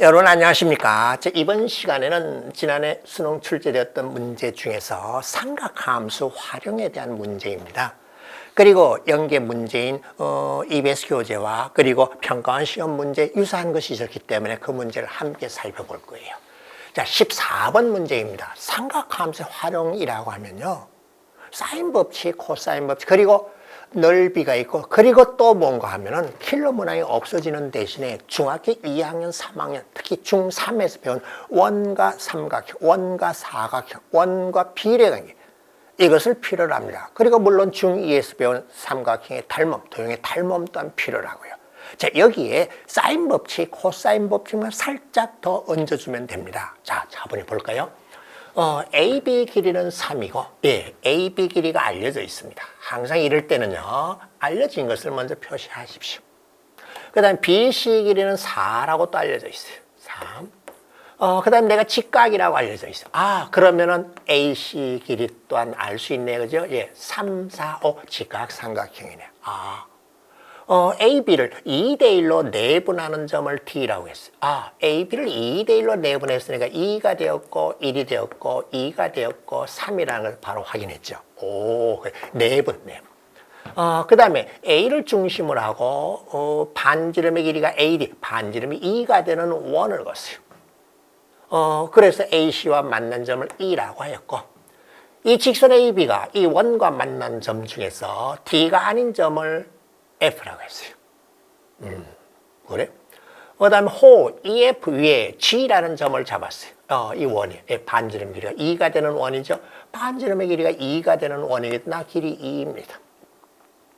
여러분 안녕하십니까? 자, 이번 시간에는 지난해 수능 출제되었던 문제 중에서 삼각함수 활용에 대한 문제입니다. 그리고 연계 문제인 어, EBS 교재와 그리고 평가원 시험 문제 유사한 것이 있었기 때문에 그 문제를 함께 살펴볼 거예요. 자, 14번 문제입니다. 삼각함수 활용이라고 하면요. 사인 법칙, 코사인 법칙, 그리고 넓이가 있고, 그리고 또 뭔가 하면은 킬러 문항이 없어지는 대신에 중학교 2학년, 3학년, 특히 중3에서 배운 원과 삼각형, 원과 사각형, 원과 비례 관계. 이것을 필요로 합니다. 그리고 물론 중2에서 배운 삼각형의 닮음, 도형의 닮음 또한 필요하고요. 자, 여기에 사인 법칙, 코사인 법칙만 살짝 더 얹어주면 됩니다. 자, 자본이 볼까요? 어, AB 길이는 3이고, 예, AB 길이가 알려져 있습니다. 항상 이럴 때는요, 알려진 것을 먼저 표시하십시오. 그 다음 BC 길이는 4라고 또 알려져 있어요. 3. 어, 그 다음 내가 직각이라고 알려져 있어. 아, 그러면은 AC 길이 또한 알 수 있네. 그죠? 예, 3, 4, 5 직각 삼각형이네. 아. 어, AB를 2대 1로 내분하는 점을 T라고 했어요. 아, AB를 2대 1로 내분했으니까 2가 되었고, 1이 되었고, 2가 되었고, 3이라는 걸 바로 확인했죠. 오, 내분, 내분. 어, 그 다음에 A를 중심으로 하고, 어, 반지름의 길이가 AD, 반지름이 2가 되는 원을 그었어요. 어, 그래서 AC와 만난 점을 E라고 하였고, 이 직선 AB가 이 원과 만난 점 중에서 D가 아닌 점을 F라고 했어요. 음, 그래? 그 다음에 호, EF 위에 G라는 점을 잡았어요. 어, 이 원이, 예, 반지름 길이가 2가 되는 원이죠. 반지름의 길이가 2가 되는 원이겠나? 길이 2입니다.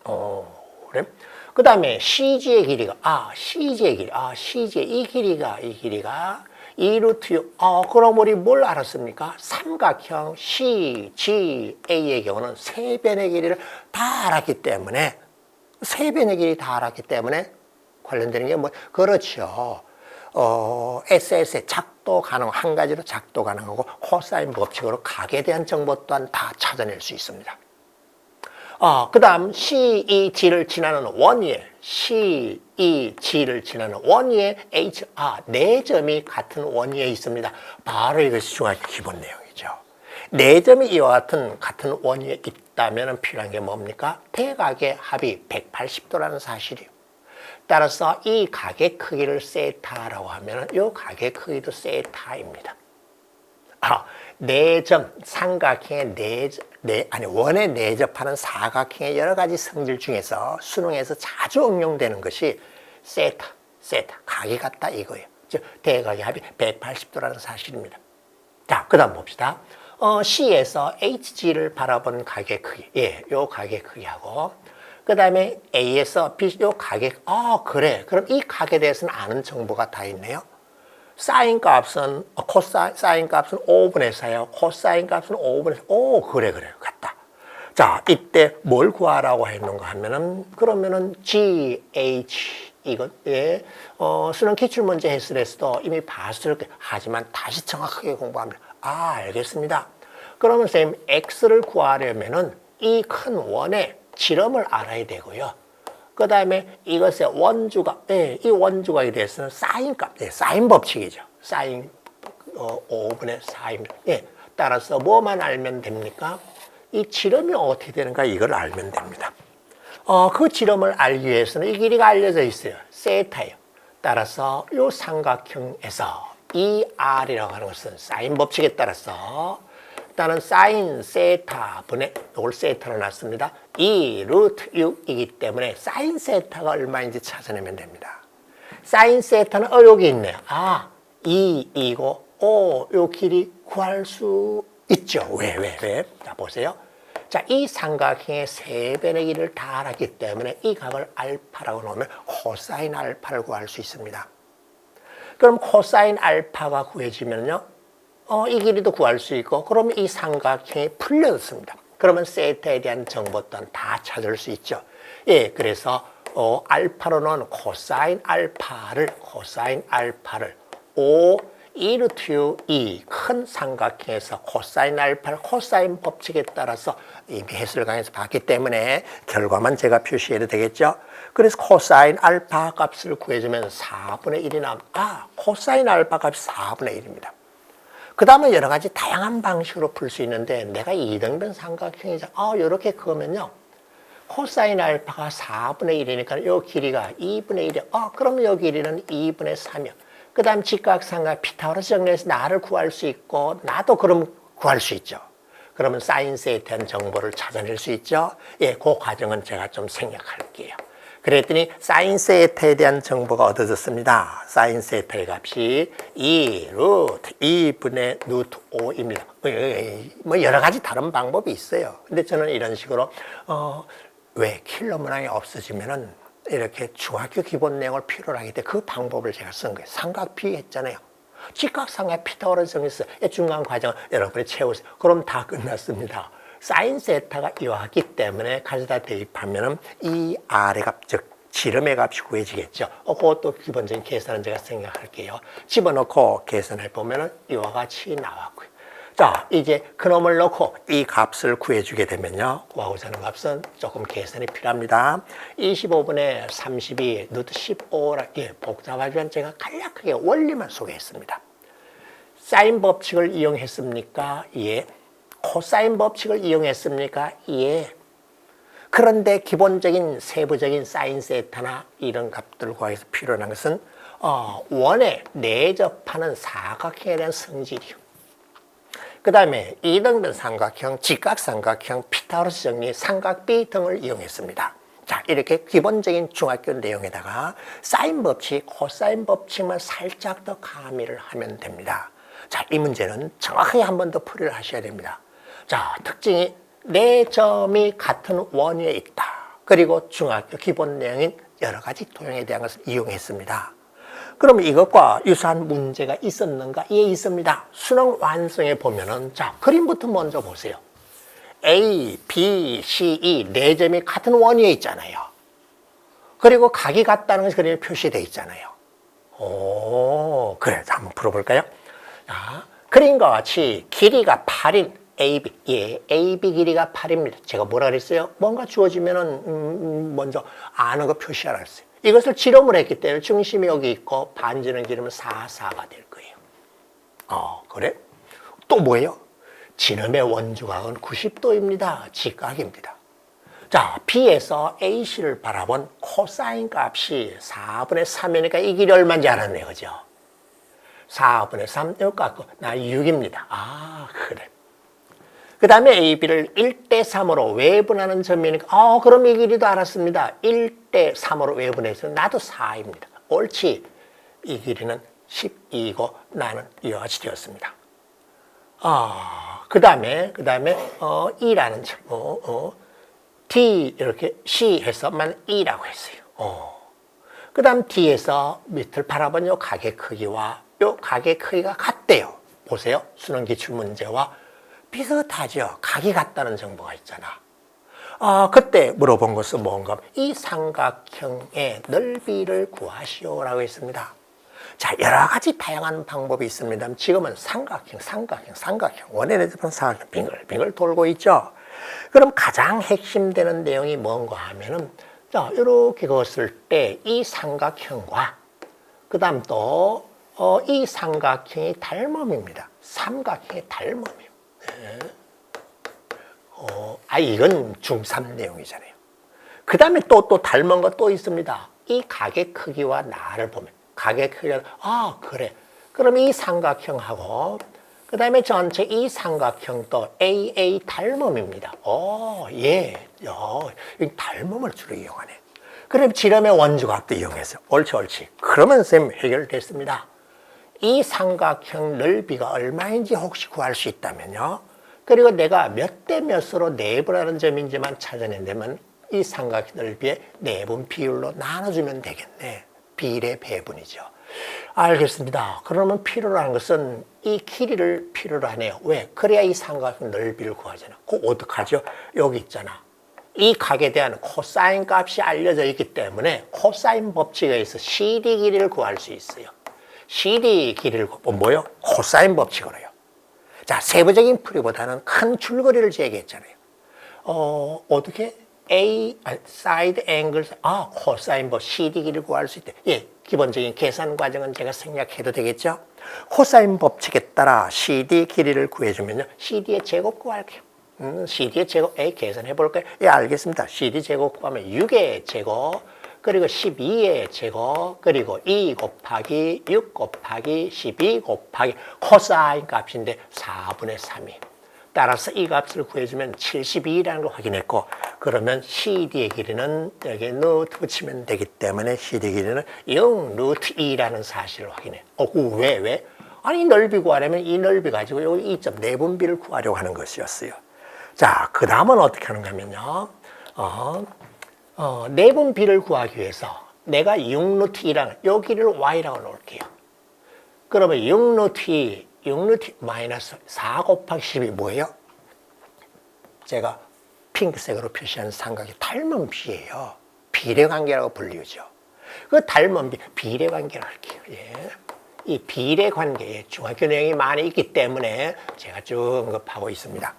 어, 그래? 그 다음에 CG의 길이가, 아, CG의 길이, 아, CG의 이 길이가, 이 길이가 2루트 6. 어, 그럼 우리 뭘 알았습니까? 삼각형 CGA의 경우는 세 변의 길이를 다 알았기 때문에 세 변의 길이 다 알았기 때문에 관련되는 게 뭐, 그렇죠. 어, SS의 작도 가능, 한 가지로 작도 가능하고 코사인 법칙으로 각에 대한 정보 또한 다 찾아낼 수 있습니다. 어, 그 다음 CEG를 지나는 원위에 CEG를 지나는 원위에 H, 아, 네 점이 같은 원위에 있습니다. 바로 이것이 중학교 기본 내용이죠. 네 점이 이와 같은 같은 원위에 있다면 필요한 게 뭡니까? 대각의 합이 180도라는 사실이요. 따라서 이 각의 크기를 세타라고 하면 이 각의 크기도 세타입니다. 아, 내점 삼각형의 내, 내 아니 원에 내접하는 사각형의 여러 가지 성질 중에서 수능에서 자주 응용되는 것이 세타, 세타, 각이 같다 이거예요. 즉 대각의 합이 180도라는 사실입니다. 자, 그 다음 봅시다. 어, C에서 HG를 바라본 각의 크기, 예, 요 각의 크기하고 그 다음에 A에서 B, 요 각의, 아, 그래. 그럼 이 각에 대해서는 아는 정보가 다 있네요. 사인 값은 어, 코사인 사인 값은 5분의 4요. 코사인 값은 5분의 4. 오 그래 그래 같다. 자 이때 뭘 구하라고 했는가 하면은 그러면은 GH 이것 예 어, 수능 기출 문제 했을 때도 이미 봤을 때 하지만 다시 정확하게 공부합니다. 아 알겠습니다. 그러면 선생님 x를 구하려면은 이 큰 원의 지름을 알아야 되고요. 그 다음에 이것의 원주가, 예, 이 원주각에 대해서는 사인 값, 예, 사인 법칙이죠. 사인 어, 5분의 4입니다. 예, 따라서 뭐만 알면 됩니까? 이 지름이 어떻게 되는가 이걸 알면 됩니다. 어, 그 지름을 알기 위해서는 이 길이가 알려져 있어요. 세타예요. 따라서 이 삼각형에서 이 R이라고 하는 것은 사인 법칙에 따라서 일단은 사인 세타 분의 이걸 세타로 놨습니다. 2 루트 6이기 때문에 사인 세타가 얼마인지 찾아내면 됩니다. 사인 세타는 어 여기 있네요. 아 2이고 5요 길이 구할 수 있죠. 왜 왜 왜? 자 보세요. 자, 이 삼각형의 세 변의 길이를 다 알았기 때문에 이 값을 알파라고 놓으면 코사인 알파를 구할 수 있습니다. 그럼 코사인 알파가 구해지면요. 어, 이 길이도 구할 수 있고 그러면 이 삼각형이 풀려졌습니다. 그러면 세타에 대한 정보 또한 다 찾을 수 있죠. 예, 그래서 어, 알파로는 코사인 알파를 코사인 알파를 5 루트 2큰 삼각형에서 코사인 알파를 코사인 법칙에 따라서 이미 해설 강에서 봤기 때문에 결과만 제가 표시해도 되겠죠. 그래서 코사인 알파 값을 구해주면 4분의 1이 남. 아, 코사인 알파 값이 4분의 1입니다. 그 다음에 여러 가지 다양한 방식으로 풀 수 있는데 내가 이등변 삼각형이자 아, 이렇게 그으면요. 코사인 알파가 4분의 1이니까 요 길이가 2분의 1이야. 아, 그럼 요 길이는 2분의 3이야. 그 다음 직각삼각 피타고라스 정리해서 나를 구할 수 있고 나도 그럼 구할 수 있죠. 그러면 사인스에 대한 정보를 찾아낼 수 있죠. 예, 그 과정은 제가 좀 생략할게요. 그랬더니 사인 세타에 대한 정보가 얻어졌습니다. 사인 세타의 값이 2 루트 2분의 루트 5입니다. 뭐 여러 가지 다른 방법이 있어요. 근데 저는 이런 식으로 어, 왜 킬러 문항이 없어지면은 이렇게 중학교 기본 내용을 필요로 하기 때문에 그 방법을 제가 쓴 거예요. 삼각비 했잖아요. 직각삼각 피타고라스 정리했어. 중간 과정 여러분이 채우세요. 그럼 다 끝났습니다. 사인 세타가 이와같기 때문에 가져다 대입하면은 이 아래 값, 즉 지름의 값이 구해지겠죠. 어, 그것도 기본적인 계산은 제가 생각할게요. 집어넣고 계산해 보면은 이와 같이 나왔고요. 자, 이제 그놈을 넣고 이 값을 구해주게 되면요. 구하고자 하는 값은 조금 계산이 필요합니다. 25분의 32, 루트 15라, 예, 복잡하지만 제가 간략하게 원리만 소개했습니다. 사인 법칙을 이용했습니까? 예. 코사인 법칙을 이용했습니까? 예. 그런데 기본적인 세부적인 사인 세타나 이런 값들을 구하기 위해서 필요한 것은 어, 원에 내접하는 사각형에 대한 성질이요. 그 다음에 이등변 삼각형, 직각삼각형, 피타고라스 정리, 삼각비 등을 이용했습니다. 자, 이렇게 기본적인 중학교 내용에다가 사인 법칙, 코사인 법칙만 살짝 더 가미를 하면 됩니다. 자, 이 문제는 정확하게 한 번 더 풀이를 하셔야 됩니다. 자, 특징이 네 점이 같은 원위에 있다. 그리고 중학교 기본 내용인 여러 가지 도형에 대한 것을 이용했습니다. 그러면 이것과 유사한 문제가 있었는가? 예, 있습니다. 수능 완성에 보면은, 자, 그림부터 먼저 보세요. A, B, C, E 네 점이 같은 원위에 있잖아요. 그리고 각이 같다는 것이 그림에 표시되어 있잖아요. 오, 그래. 자, 한번 풀어볼까요? 자, 그림과 같이 길이가 8인 AB, 예, AB 길이가 8입니다. 제가 뭐라 그랬어요? 뭔가 주어지면은, 음, 음, 먼저 아는 거 표시하라 그랬어요. 이것을 지름을 했기 때문에 중심이 여기 있고 반지는 기르면 4, 4가 될 거예요. 어, 그래? 또 뭐예요? 지름의 원주각은 90도입니다. 직각입니다. 자, B에서 AC를 바라본 코사인 값이 4분의 3이니까 이 길이 얼마인지 알았네요. 그죠? 4분의 3, 이거 깎고, 나 6입니다. 아, 그래. 그 다음에 AB를 1대 3으로 외분하는 점이니까, 어, 그럼 이 길이도 알았습니다. 1대 3으로 외분해서 나도 4입니다. 옳지. 이 길이는 12이고 나는 같이 되었습니다. 아, 그 다음에, 그 다음에, 어, 2라는 점, 어, 어, D 이렇게 C 해서만 2라고 했어요. 어. 그 다음 D에서 밑을 바라본 요 가게 크기와 요 가게 크기가 같대요. 보세요. 수능 기출 문제와 비슷하죠. 각이 같다는 정보가 있잖아. 아, 그때 물어본 것은 뭔가 이 삼각형의 넓이를 구하시오라고 했습니다. 자, 여러 가지 다양한 방법이 있습니다. 지금은 삼각형, 삼각형, 삼각형, 원에 대한 삼각형 빙글빙글 돌고 있죠. 그럼 가장 핵심되는 내용이 뭔가 하면은 자, 이렇게 그었을 때 이 삼각형과 그 다음 또, 어, 이 삼각형이 닮음입니다. 삼각형의 닮음이에요. 네. 어, 아, 이건 중3 내용이잖아요. 그 다음에 또, 또 닮은 것또 있습니다. 이 가게 크기와 나를 보면, 가게 크기가, 아, 그래. 그럼 이 삼각형하고, 그 다음에 전체 이 삼각형도 AA 닮음입니다. 오, 예, 야, 이 닮음을 주로 이용하네. 그럼 지름의 원주각도 이용해서 옳지, 옳지. 그러면 쌤 해결됐습니다. 이 삼각형 넓이가 얼마인지 혹시 구할 수 있다면요. 그리고 내가 몇 대 몇으로 내분하는 점인지만 찾아낸다면 이 삼각형 넓이의 내분 비율로 나눠주면 되겠네. 비례 배분이죠. 알겠습니다. 그러면 필요로 하는 것은 이 길이를 필요로 하네요. 왜? 그래야 이 삼각형 넓이를 구하잖아. 그 어떡하죠? 여기 있잖아. 이 각에 대한 코사인 값이 알려져 있기 때문에 코사인 법칙에 의해서 CD 길이를 구할 수 있어요. CD 길이를 구- 어, 뭐요? 코사인 법칙으로요. 자, 세부적인 풀이보다는 큰 줄거리를 제기했잖아요. 어, 어떻게? A, 아, 사이드 앵글, 아, 코사인 법, CD 길이를 구할 수 있대. 예, 기본적인 계산 과정은 제가 생략해도 되겠죠? 코사인 법칙에 따라 CD 길이를 구해주면요. CD의 제곱 구할게요. 음, CD의 제곱, 에 계산해 볼까요? 예, 알겠습니다. CD 제곱 구하면 6의 제곱, 그리고 12의 제곱, 그리고 2 곱하기 6 곱하기 12 곱하기 코사인 값인데 4분의 3이. 따라서 이 값을 구해주면 72라는 걸 확인했고, 그러면 CD의 길이는 여기에 루트 붙이면 되기 때문에 CD 길이는 0 루트 2라는 사실을 확인해. 어, 그 왜, 왜? 아니, 이 넓이 구하려면 이 넓이 가지고 여기 2점 내분비를 구하려고 하는 것이었어요. 자, 그 다음은 어떻게 하는가 하면요. 어, 어, 내분비를 구하기 위해서 내가 6루트 2라는 요 길이를 y라고 놓을게요. 그러면 6루트 2, 6루트 마이너스 4 곱하기 10이 뭐예요? 제가 핑크색으로 표시한 삼각이 닮은 비예요. 비례관계라고 불리우죠. 그 닮은 비, 비례관계를 할게요. 예. 이 비례관계에 중학교 내용이 많이 있기 때문에 제가 쭉 언급하고 있습니다.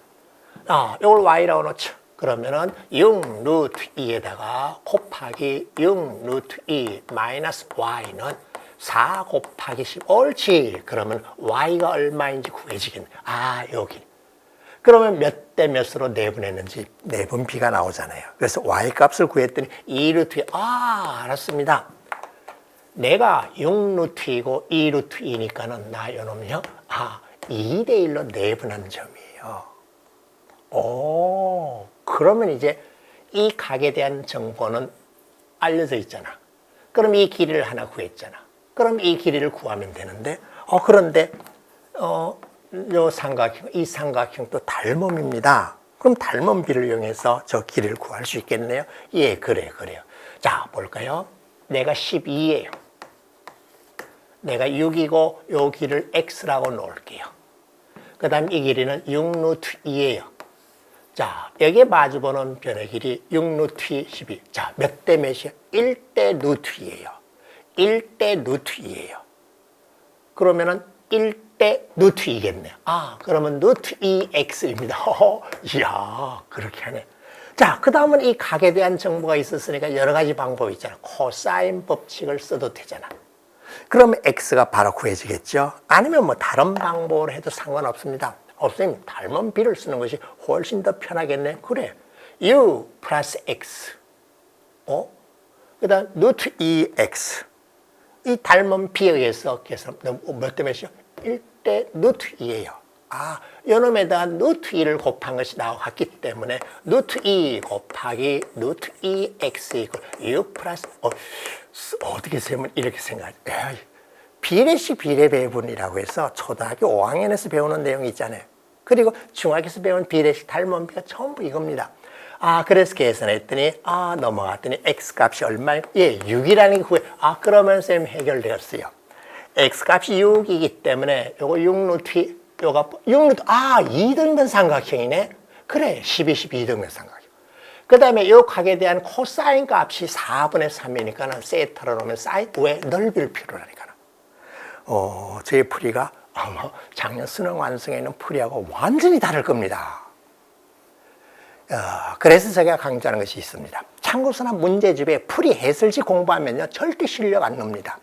아, 이걸 y라고 놓죠. 그러면은 6 루트 2에다가 곱하기 6 루트 2 마이너스 y는 4 곱하기 10. 옳지. 그러면 y가 얼마인지 구해지겠네. 아, 여기. 그러면 몇 대 몇으로 내분했는지 내분비가 나오잖아요. 그래서 y 값을 구했더니 2 루트 2. 아, 알았습니다. 내가 6루트이고 2루트 2니까는 나 요놈요. 아, 2대 1로 내분한 점이에요. 오, 그러면 이제 이 각에 대한 정보는 알려져 있잖아. 그럼 이 길이를 하나 구했잖아. 그럼 이 길이를 구하면 되는데, 어, 그런데, 어, 요 삼각형, 이 삼각형도 닮음입니다. 그럼 닮음비를 이용해서 저 길이를 구할 수 있겠네요? 예, 그래, 그래요. 자, 볼까요? 내가 12예요. 내가 6이고 요 길을 x라고 놓을게요. 그 다음 이 길이는 6루트 2예요. 자, 여기에 마주보는 변의 길이 6루트 12. 자, 몇 대 몇이요? 1대 루트 2예요. 1대 루트 2예요. 그러면은 1대 루트 2겠네요. 아, 그러면 루트 2x입니다. 허허, 이야, 그렇게 하네. 자, 그 다음은 이 각에 대한 정보가 있었으니까 여러 가지 방법이 있잖아. 코사인 법칙을 써도 되잖아. 그러면 x가 바로 구해지겠죠. 아니면 뭐 다른 방법으로 해도 상관없습니다. 없으면 닮은 비를 쓰는 것이 훨씬 더 편하겠네. 그래. u 플러스 x. 어? 그 다음 루트 2x. 이 닮은 비에 의해서 계산, 몇 대 몇이요? 1대 루트 2예요. 아, 요놈에다가 루트 2를 곱한 것이 나왔기 때문에 루트 2 곱하기 루트 2x 이걸 6 플러스 어, 어떻게 세면 이렇게? 에이, 비례식 비례 배분이라고 해서 초등학교 5학년에서 배우는 내용이 있잖아요. 그리고 중학교에서 배운 비례식 닮은비가 전부 이겁니다. 아, 그래서 계산했더니, 아, 넘어갔더니, x 값이 얼마예요? 예, 6이라는 게 후에, 아, 그러면 쌤 해결되었어요. x 값이 6이기 때문에, 요거 6루트, 요가, 6루트, 아, 2등변 삼각형이네? 그래, 12, 12등변 삼각형. 그 다음에 요 각에 대한 코사인 값이 4분의 3이니까는 세타로 놓으면 사인, 왜? 넓이를 필요로 하니까. 어, 제 풀이가 아마 작년 수능 완성에 있는 풀이하고 완전히 다를 겁니다. 어, 그래서 제가 강조하는 것이 있습니다. 참고서나 문제집에 풀이 해설지 공부하면요 절대 실력 안 놉니다.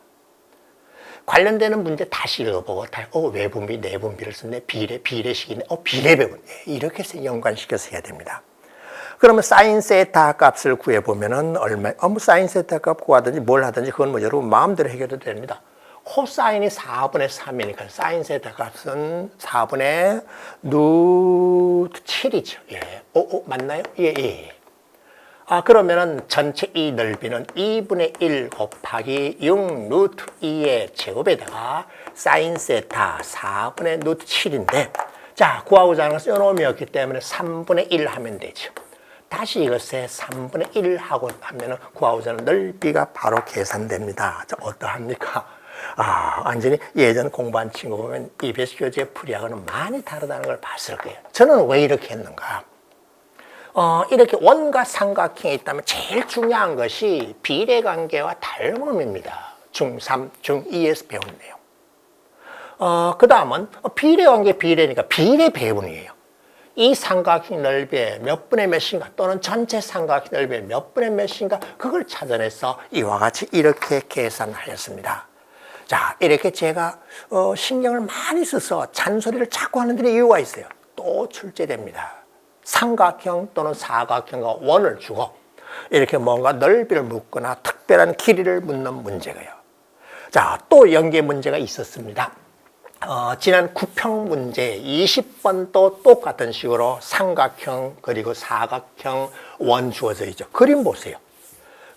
관련되는 문제 다시 읽어보고 다, 어, 외분비, 내분비를 썼네, 비례, 비례식이네, 어, 비례배분. 예, 이렇게 해서 연관시켜서 해야 됩니다. 그러면 사인 세타 값을 구해보면은 얼마, 어, 뭐 사인 세타 값 구하든지 뭘 하든지 그건 뭐 여러분 마음대로 해결해도 됩니다. 코사인이 4분의 3이니까 사인 세타 값은 4분의 루트 7이죠. 예. 오, 오, 맞나요? 예, 예. 아, 그러면은 전체 이 넓이는 2분의 1 곱하기 6 루트 2의 제곱에다가 사인 세타 4분의 루트 7인데 자, 구하고자 하는 것은 요놈이었기 때문에 3분의 1 하면 되죠. 다시 이것에 3분의 1 하고 하면은 구하고자 하는 넓이가 바로 계산됩니다. 자, 어떠합니까? 아, 완전히 예전 공부한 친구 보면 EBS 교재 풀이하고는 많이 다르다는 걸 봤을 거예요. 저는 왜 이렇게 했는가? 어, 이렇게 원과 삼각형에 있다면 제일 중요한 것이 비례관계와 닮음입니다. 중3, 중2에서 배운 내용. 어, 그 다음은 비례 관계 비례니까 비례 배분이에요. 이 삼각형 넓이의 몇 분의 몇인가 또는 전체 삼각형 넓이의 몇 분의 몇인가 그걸 찾아내서 이와 같이 이렇게 계산하였습니다. 자, 이렇게 제가 어, 신경을 많이 써서 잔소리를 자꾸 하는 데는 이유가 있어요. 또 출제됩니다. 삼각형 또는 사각형과 원을 주고 이렇게 뭔가 넓이를 묻거나 특별한 길이를 묻는 문제가요. 자, 또 연계 문제가 있었습니다. 어, 지난 구평 문제 20번도 똑같은 식으로 삼각형 그리고 사각형 원 주어져 있죠. 그림 보세요.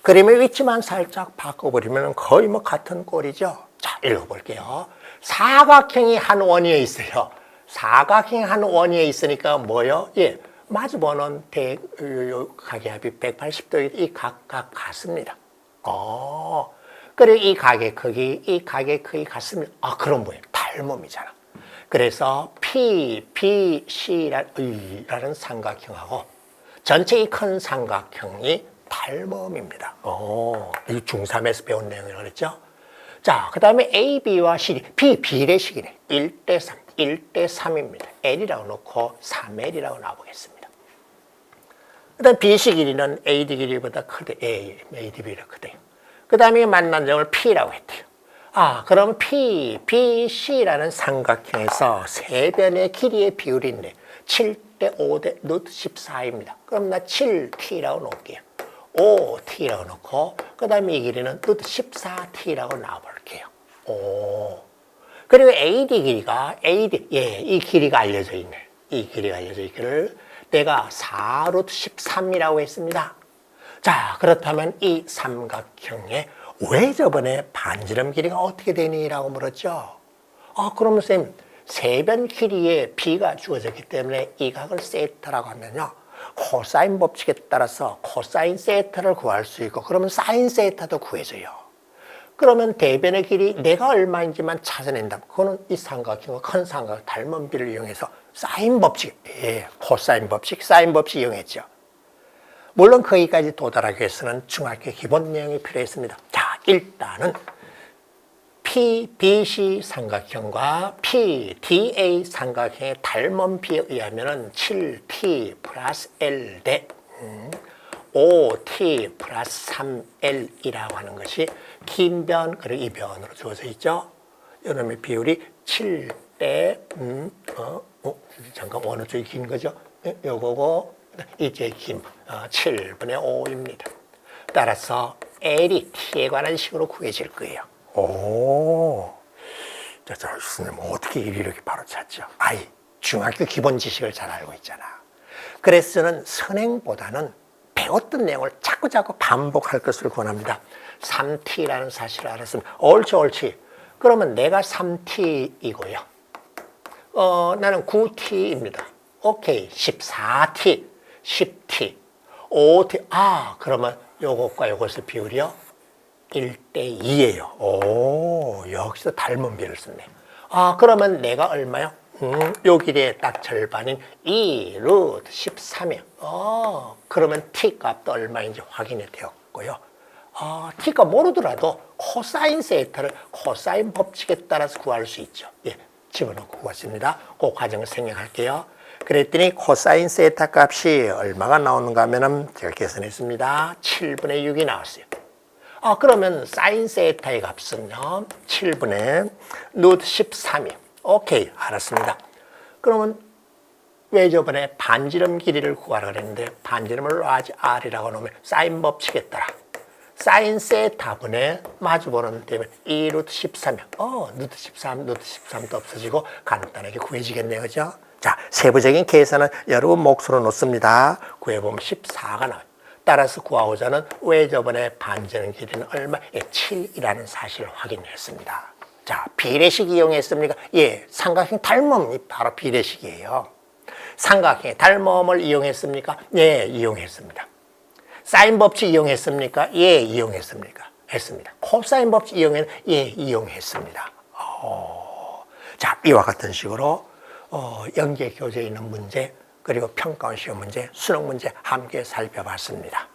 그림의 위치만 살짝 바꿔버리면 거의 뭐 같은 꼴이죠. 자, 읽어볼게요. 사각형이 한 원위에 있어요. 사각형이 한 원위에 있으니까 뭐요? 예, 마주보는 대, 각의 합이 180도 이 각각 같습니다. 어, 그리고 이 각의 크기, 이 각의 크기 같습니다. 아, 그럼 뭐예요? 닮음이잖아. 그래서 P, B, C라는 삼각형하고 전체 이 큰 삼각형이 닮음입니다. 오, 이 중3에서 배운 내용이라고 그랬죠? 자, 그 다음에 A, B와 C, B, 비례식이네. 1대 3, 1대 3입니다. L이라고 놓고 3L이라고 놔보겠습니다. 그 다음 B식 길이는 AD 길이보다 크대, A, ADB보다 크대요. 그 다음에 만난 점을 P라고 했대요. 아, 그러면 P, B, C라는 삼각형에서 세 변의 길이의 비율인데 7대 5대 루트 14입니다. 그럼 나 7T라고 놓을게요. 5T라고 놓고 그 다음에 이 길이는 루트 14T라고 놔볼게요. 오. 그리고 AD 길이가 AD 예, 이 길이가 알려져 있네. 이 길이가 알려져 있기를 내가 4루트 13이라고 했습니다. 자, 그렇다면 이 삼각형의 왜 저번에 반지름 길이가 어떻게 되니 라고 물었죠? 아, 그러면 쌤, 세변 길이에 b가 주어졌기 때문에 이 각을 세타라고 하면요. 코사인 법칙에 따라서 코사인 세타를 구할 수 있고 그러면 사인 세타도 구해져요. 그러면 대변의 길이 내가 얼마인지만 찾아낸다. 그거는 이 삼각형과 큰 삼각 닮은 비를 이용해서 사인 법칙, 예, 코사인 법칙, 사인 법칙 이용했죠. 물론 거기까지 도달하기 위해서는 중학교 기본 내용이 필요했습니다. 자, 일단은 PBC 삼각형과 PDA 삼각형의 닮은 비에 의하면 7T 플러스 L 대 5T 플러스 3L이라고 하는 것이 긴 변 그리고 이 변으로 주어져 있죠. 이놈의 비율이 7대 음, 어, 어, 잠깐 어느 쪽이 긴 거죠? 예, 요거고 이제 긴 어, 7분의 5입니다. 따라서 L이 T에 관한 식으로 구해질 거예요. 오. 자, 자, 선생님, 어떻게 일이 이렇게 바로 찾죠? 아이, 중학교 기본 지식을 잘 알고 있잖아. 그래서 저는 선행보다는 배웠던 내용을 자꾸 자꾸 반복할 것을 권합니다. 3T라는 사실을 알았으면, 옳지, 옳지. 그러면 내가 3T이고요. 어, 나는 9T입니다. 오케이. 14T, 10T, 5T. 아, 그러면 요것과 요것의 비율이요? 1대 2예요. 오, 역시 닮은 비를 썼네. 아, 그러면 내가 얼마요? 음, 요 길이의 딱 절반인 2 루트 13이요. 어, 그러면 t 값도 얼마인지 확인이 되었고요. 아, t가 모르더라도 코사인 세타를 코사인 법칙에 따라서 구할 수 있죠. 예, 집어넣고 구했습니다. 그 과정을 생략할게요. 그랬더니 코사인 세타 값이 얼마가 나오는가 하면은 제가 계산했습니다. 7분의 6이 나왔어요. 아, 그러면 사인 세타의 값은요, 7분의 루트 13이요. 오케이, 알았습니다. 그러면 왜 저번에 반지름 길이를 구하라 그랬는데 반지름을 R이라고 놓으면 사인 법칙에 따라 사인 세타분의 마주보는 되면 2 루트 13이요. 어, 루트 13, 루트 13도 없어지고 간단하게 구해지겠네요. 그죠? 자, 세부적인 계산은 여러분 몫으로 놓습니다. 구해보면 14가 나와요. 따라서 구하고자는 왜 저번에 반지름 길이는 얼마? 예, 7이라는 사실을 확인했습니다. 자, 비례식 이용했습니까? 예, 삼각형 닮음이 바로 비례식이에요. 삼각형의 닮음을 이용했습니까? 예, 이용했습니다. 사인 법칙 이용했습니까? 예, 이용했습니까? 했습니다. 코사인 법칙 이용했 예, 이용했습니다. 어, 자, 이와 같은 식으로 어, 연계 교재에 있는 문제 그리고 평가원 시험 문제, 수능 문제 함께 살펴봤습니다.